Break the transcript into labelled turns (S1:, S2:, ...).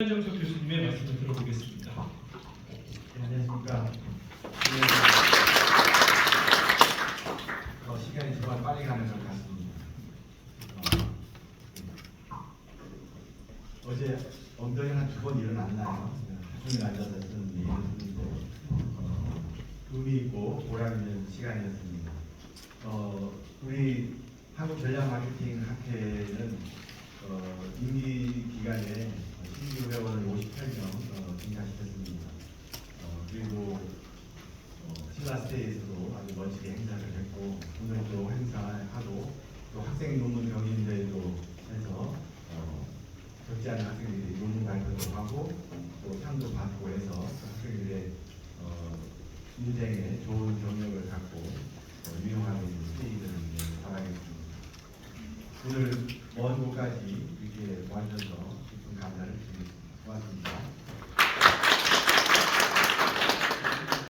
S1: 한정석 교수님의 말씀을 들어보겠습니다.
S2: 네, 안녕하십니까. 네. 어, 시간이 정말 빨리 가는 것 같습니다. 어, 제 엉덩이 한 두 번 일어났나요? 하중에 앉아서 했던 일인데 어, 의미 있고 보람 있는 시간이었습니다. 어, 우리 한국 전략 마케팅 학회는 어, 임기 기간에 신규 회원을 58명 어, 증가시켰습니다. 어, 그리고 어, 신라스테이에서도 아주 멋지게 행사를 했고 오늘 또 행사하고 또 학생 논문 경연대회도 해서 어, 적지 않은 학생들이 논문 발표도 하고 또 상도 받고 해서 학생들의 어, 인생에 좋은 경력을 갖고 어, 유용하게 쓰이기를 바라겠습니다. 오늘 먼 곳까지 이렇게 와주셔서 깊은 감사를 드리겠습니다.